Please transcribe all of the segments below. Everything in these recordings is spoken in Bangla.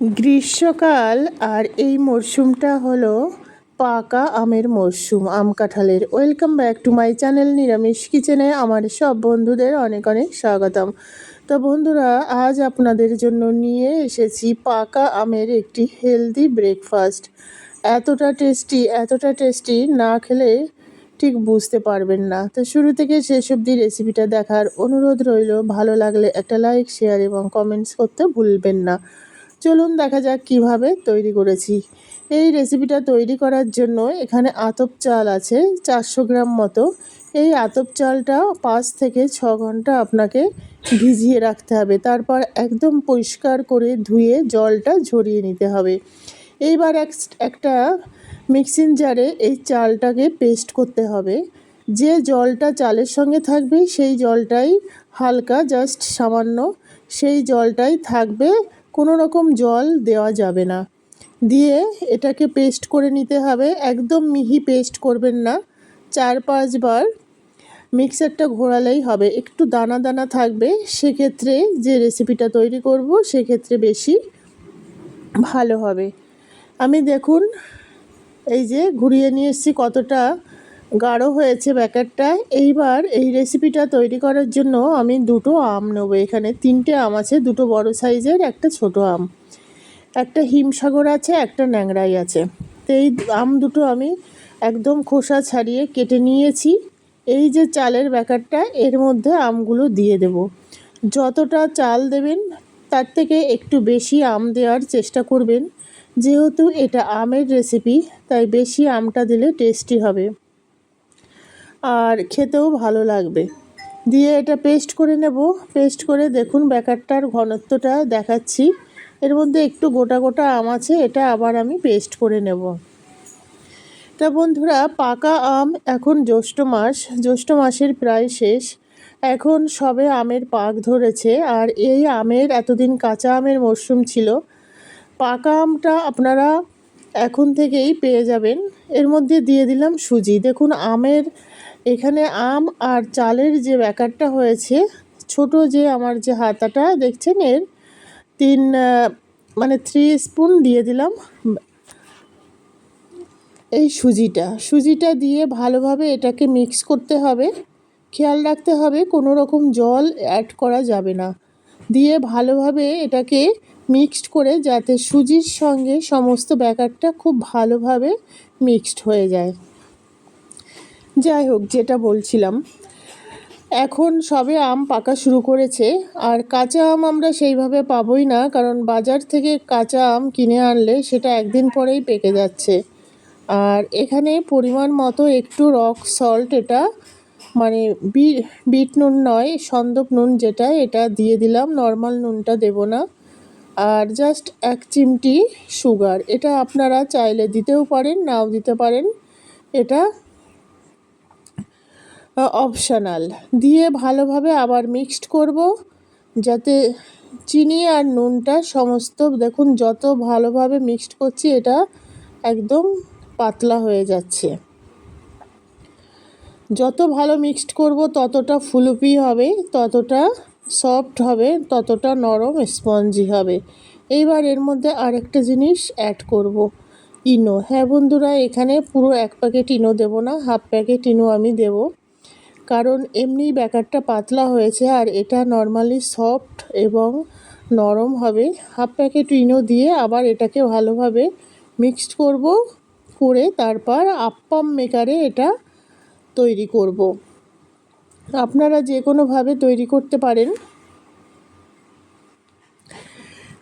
গ্রীষ্মকাল আর এই মরশুমটা হলো পাকা আমের মরশুম আম কাঁঠালের। Welcome back to my channel নিরামিষ কিচেনে আমার সব বন্ধুদের অনেক অনেক স্বাগতম। তো বন্ধুরা, আজ আপনাদের জন্য নিয়ে এসেছি পাকা আমের একটি হেলদি ব্রেকফাস্ট এতটা টেস্টি এতটা টেস্টি না খেলে ঠিক বুঝতে পারবেন না। তো শুরু থেকে শেষ অবধি রেসিপিটা দেখার অনুরোধ রইল। ভালো লাগলে একটা লাইক শেয়ার এবং কমেন্টস করতে ভুলবেন না। চলুন দেখা যাক কীভাবে তৈরি করেছি। এই রেসিপিটা তৈরি করার জন্য এখানে আতপ চাল আছে চারশো গ্রাম মতো। এই আতপ চালটা পাঁচ থেকে ছ ঘণ্টা আপনাকে ভিজিয়ে রাখতে হবে। তারপর একদম পরিষ্কার করে ধুয়ে জলটা ঝরিয়ে নিতে হবে। এইবার এক একটা মিক্সিং জারে এই চালটাকে পেস্ট করতে হবে। যে জলটা চালের সঙ্গে থাকবে সেই জলটাই হালকা জাস্ট সামান্য সেই জলটাই থাকবে কোনো রকম জল দেওয়া যাবে না। দিয়ে এটাকে পেস্ট করে নিতে হবে। একদম মিহি পেস্ট করবেন না। চার পাঁচবার মিক্সারটা ঘোরালেই হবে। একটু দানা দানা থাকবে। সেক্ষেত্রে যে রেসিপিটা তৈরি করব, সেক্ষেত্রে বেশি ভালো হবে। আমি দেখুন, এই যে ঘুরিয়ে নিয়ে এসেছি কতটা গাঢ় হয়েছে ব্যাকারটা এইবার এই রেসিপিটা তৈরি করার জন্য আমি দুটো আম নেব। এখানে তিনটে আম আছে, দুটো বড় সাইজের, একটা ছোট আম। একটা হিমসাগর আছে, একটা ন্যাংরাই আছে। তো এই আম দুটো আমি একদম খোসা ছাড়িয়ে কেটে নিয়েছি। এই যে চালের ব্যাকারটা এর মধ্যে আমগুলো দিয়ে দেব। যতটা চাল দেবেন, তার থেকে একটু বেশি আম দেওয়ার চেষ্টা করবেন। যেহেতু এটা আমের রেসিপি তাই বেশি আমটা দিলে টেস্টি হবে। আর খেতেও ভালো লাগবে। দিয়ে এটা পেস্ট করে নেব। পেস্ট করে দেখুন ব্যাকারটার ঘনত্বটা দেখাচ্ছি। এর মধ্যে একটু গোটা গোটা আম আছে, এটা আবার আমি পেস্ট করে নেব। তা বন্ধুরা, পাকা আম এখন জ্যৈষ্ঠ মাস। জ্যৈষ্ঠ মাসের প্রায় শেষ। এখন সবে আমের পাক ধরেছে আর এই আমের এতদিন কাঁচা আমের মরশুম ছিল। পাকা আমটা আপনারা এখন থেকেই পেয়ে যাবেন। এর মধ্যে দিয়ে দিলাম সুজি। দেখুন, আমের এখানে আম আর চালের যে ব্যাকারটা হয়েছে, ছোট যে আমার যে হাতাটা, দেখছেন? এর তিন মানে থ্রি স্পুন দিয়ে দিলাম এই সুজিটা। সুজিটা দিয়ে ভালোভাবে এটাকে মিক্স করতে হবে। খেয়াল রাখতে হবে, কোনো রকম জল অ্যাড করা যাবে না। দিয়ে ভালোভাবে এটাকে মিক্সড করে যাতে সুজির সঙ্গে সমস্ত ব্যাকারটা খুব ভালোভাবে মিক্সড হয়ে যায়। যাই হোক যেটা বলছিলাম, এখন সবে আম পাকা শুরু করেছে, আর কাঁচা আম আমরা সেইভাবে পাবোই না, কারণ বাজার থেকে কাঁচা আম কিনে আনলে সেটা একদিন পরেই পেকে যাচ্ছে। আর এখানে পরিমাণ মতো একটু রক, সল্ট এটা মানে বিট নুন নয়, সন্দক নুন যেটা, এটা দিয়ে দিলাম, নর্মাল নুনটা দেব না। আর জাস্ট এক চিমটি সুগার এটা আপনারা চাইলে দিতেও পারেন, নাও দিতে পারেন। এটা অপশানাল দিয়ে ভালোভাবে আবার মিক্সড করব, যাতে চিনি আর নুনটা সমস্ত, দেখুন যত ভালোভাবে মিক্সড করছি, এটা একদম পাতলা হয়ে যাচ্ছে। যত ভালো মিক্সড করব, ততটা ফুলুপি হবে, ততটা সফট হবে, ততটা নরম স্পঞ্জি হবে। এইবার এর মধ্যে আরেকটা জিনিস অ্যাড করব। ইনো। হ্যাঁ বন্ধুরা, এখানে পুরো এক প্যাকেট ইনো দেবো না হাফ প্যাকেট ইনো আমি দেব। কারণ এমনি ব্যাকারটা পাতলা হয়েছে আর এটা নর্মালি সফট এবং নরম হবে। হাফ প্যাকেট ইনো দিয়ে আবার এটাকে ভালোভাবে মিক্সড করব, করে তারপর আপ্পাম মেকারে এটা তৈরি করব। আপনারা যে কোনোভাবে তৈরি করতে পারেন,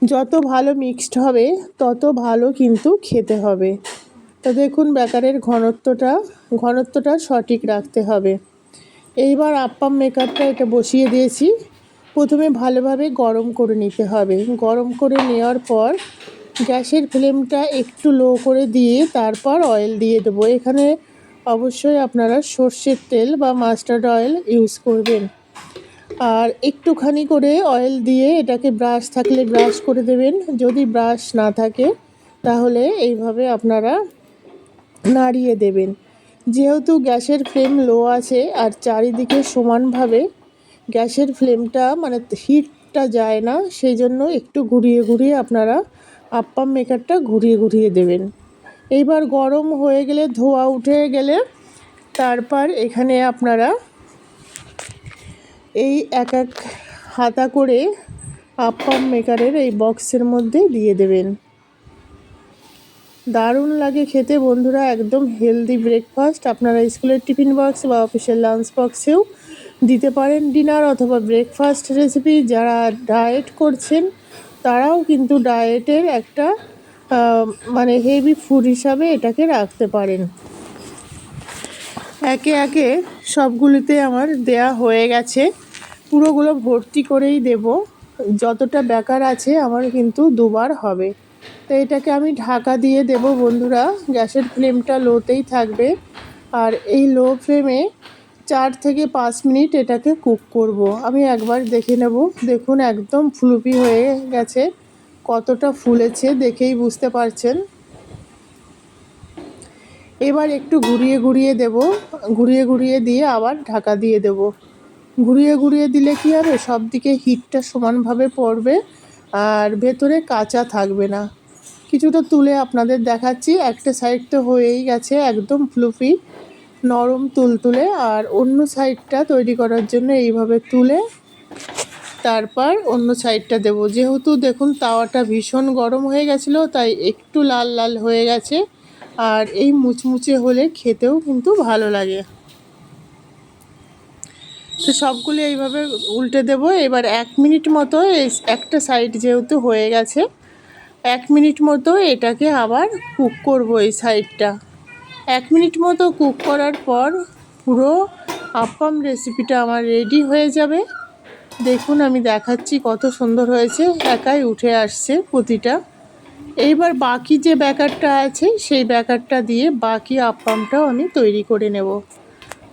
যত ভালো মিক্সড হবে, তত ভালো কিন্তু খেতে হবে। তো দেখুন ব্যাকারের ঘনত্বটা ঘনত্বটা সঠিক রাখতে হবে। এইবার আপ্পাম মেকারটা এটা বসিয়ে দিয়েছি। প্রথমে ভালোভাবে গরম করে নিতে হবে। গরম করে নেওয়ার পর গ্যাসের ফ্লেমটা একটু লো করে দিয়ে তারপর অয়েল দিয়ে দেবো। এখানে অবশ্যই আপনারা সর্ষের তেল বা মাস্টার্ড অয়েল ইউজ করবেন। আর একটুখানি করে অয়েল দিয়ে এটাকে ব্রাশ থাকলে ব্রাশ করে দেবেন। যদি ব্রাশ না থাকে, তাহলে এইভাবে আপনারা নাড়িয়ে দেবেন। যেহেতু গ্যাসের ফ্লেম লো আছে আর চারিদিকে সমানভাবে গ্যাসের ফ্লেমটা মানে হিটটা যায় না, সেই জন্য একটু ঘুরিয়ে ঘুরিয়ে আপনারা আপ্পাম মেকারটা ঘুরিয়ে ঘুরিয়ে দেবেন। এইবার গরম হয়ে গেলে ধোয়া উঠে গেলে তারপর এখানে আপনারা এই এক এক হাতা করে আপ্পাম মেকারের এই বক্সের মধ্যে দিয়ে দেবেন। দারুণ লাগে খেতে বন্ধুরা, একদম হেলদি ব্রেকফাস্ট আপনারা স্কুলের টিফিন বক্স বা অফিসের লাঞ্চ বক্সেও দিতে পারেন ডিনার অথবা ব্রেকফাস্ট রেসিপি যারা ডায়েট করছেন, তারাও কিন্তু ডায়েটের একটা মানে হেভি ফুড হিসাবে এটাকে রাখতে পারেন। একে একে সবগুলিতে আমার দেয়া হয়ে গেছে। পুরোগুলো ভর্তি করেই দেব। যতটা বেকার আছে, আমার কিন্তু দুবার হবে। তো এটাকে আমি ঢাকা দিয়ে দেব বন্ধুরা। গ্যাসের ফ্লেমটা লোতেই থাকবে। আর এই লো ফ্লেমে চার থেকে পাঁচ মিনিট এটাকে কুক করব। আমি একবার দেখে নেব। দেখুন, একদম ফুলুপি হয়ে গেছে। কতটা ফুলেছে দেখেই বুঝতে পারছেন। এবার একটু ঘুরিয়ে ঘুরিয়ে দেব, ঘুরিয়ে ঘুরিয়ে দিয়ে আবার ঢাকা দিয়ে দেব। ঘুরিয়ে ঘুরিয়ে দিলে কি হবে? সব দিকে হিটটা সমানভাবে পড়বে আর ভেতরে কাঁচা থাকবে না। কিছুটা তুলে আপনাদের দেখাচ্ছি, একটা সাইড তো হয়েই গেছে একদম ফ্লুফি নরম তুলতুলে। আর অন্য সাইডটা তৈরি করার জন্য এইভাবে তুলে তারপর অন্য সাইডটা দেব। যেহেতু দেখুন, তাওয়াটা ভীষণ গরম হয়ে গেছিল, তাই একটু লাল লাল হয়ে গেছে। আর এই মুচমুচে হলে খেতেও কিন্তু ভালো লাগে। তো সবগুলো এইভাবে উল্টে দেব। এবার এক মিনিট মতো এই একটা সাইড যেহেতু হয়ে গেছে, এক মিনিট মতো এটাকে আবার কুক করব এই সাইডটা। এক মিনিট মতো কুক করার পর পুরো আপ্পাম রেসিপিটা আমার রেডি হয়ে যাবে। দেখুন, আমি দেখাচ্ছি কত সুন্দর হয়েছে। একাই উঠে আসছে প্রতিটা। এইবার বাকি যে ব্যাকারটা আছে, সেই ব্যাকারটা দিয়ে বাকি আপ্পামটাও আমি তৈরি করে নেব।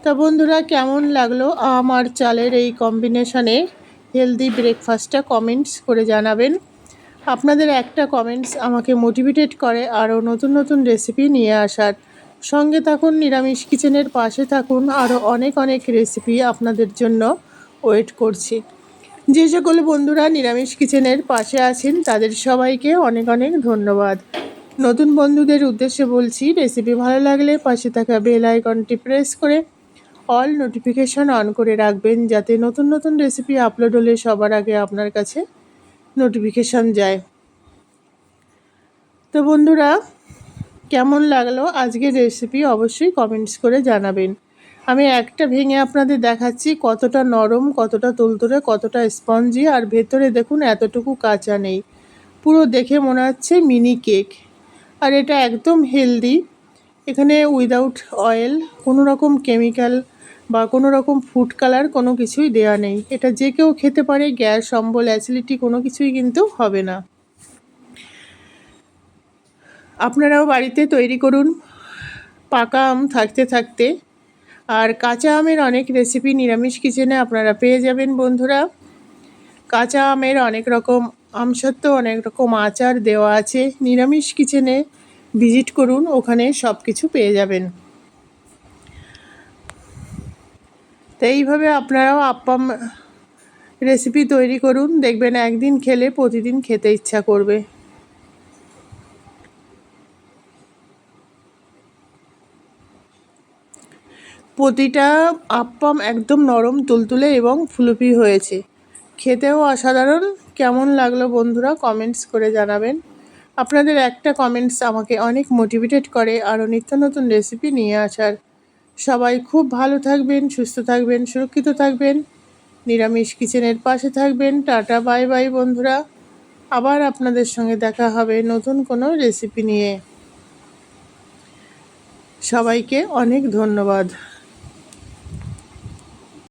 তা বন্ধুরা, কেমন লাগল আমার চালের এই কম্বিনেশনে হেলদি ব্রেকফাস্টটা কমেন্টস করে জানাবেন। আপনাদের একটা কমেন্টস আমাকে মোটিভেটেড করে আরও নতুন নতুন রেসিপি নিয়ে আসার। সঙ্গে থাকুন, নিরামিষ কিচেনের পাশে থাকুন, আরও অনেক অনেক রেসিপি আপনাদের জন্য। ওয়েট করছি। যে সকল বন্ধুরা নিরামিষ কিচেনের পাশে আছেন, তাদের সবাইকে অনেক অনেক ধন্যবাদ। নতুন বন্ধুদের উদ্দেশ্যে বলছি রেসিপি ভালো লাগলে পাশে থাকা বেল আইকনটি প্রেস করে অল নোটিফিকেশন অন করে রাখবেন, যাতে নতুন নতুন রেসিপি আপলোড হলে সবার আগে আপনার কাছে নোটিফিকেশান যায়। তো বন্ধুরা, কেমন লাগল আজকের রেসিপি অবশ্যই কমেন্টস করে জানাবেন। আমি একটা ভেঙে আপনাদের দেখাচ্ছি কতটা নরম, কতটা তুলতুলে, কতটা স্পঞ্জি, আর ভেতরে দেখুন এতটুকু কাঁচা নেই। পুরো দেখে মনে হচ্ছে মিনি কেক। আর এটা একদম হেলদি। এখানে উইদাউট অয়েল, কোনো রকম কেমিক্যাল বা কোনো রকম ফুড কালার কোনো কিছুই দেয়া নেই। এটা যে কেউ খেতে পারে, গ্যাস, অম্বল, অ্যাসিডিটি কোনো কিছুই কিন্তু হবে না। আপনারাও বাড়িতে তৈরি করুন। পাকা আম থাকতে থাকতে আর কাঁচা আমের অনেক রেসিপি নিরামিষ কিচেনে আপনারা পেয়ে যাবেন বন্ধুরা। কাঁচা আমের অনেক রকম আম সত্ত্বেও অনেক রকম আচার দেওয়া আছে নিরামিষ কিচেনে ভিজিট করুন, ওখানে সব কিছু পেয়ে যাবেন। তো এইভাবে আপনারাও আপ্পাম রেসিপি তৈরি করুন, দেখবেন একদিন খেলে প্রতিদিন খেতে ইচ্ছা করবে। প্রতিটা আপ্পাম একদম নরম, তুলতুলে এবং ফুলুপি হয়েছে। খেতেও অসাধারণ। কেমন লাগল বন্ধুরা কমেন্টস করে জানাবেন। আপনাদের একটা কমেন্টস আমাকে অনেক মোটিভেটেড করে আরও নিত্য নতুন রেসিপি নিয়ে আসার। সবাই খুব ভালো থাকবেন, সুস্থ থাকবেন, সুরক্ষিত থাকবেন। নিরামিষ কিচেনের পাশে থাকবেন। টাটা, বাই বাই বন্ধুরা। আবার আপনাদের সঙ্গে দেখা হবে নতুন কোনো রেসিপি নিয়ে। সবাইকে অনেক ধন্যবাদ।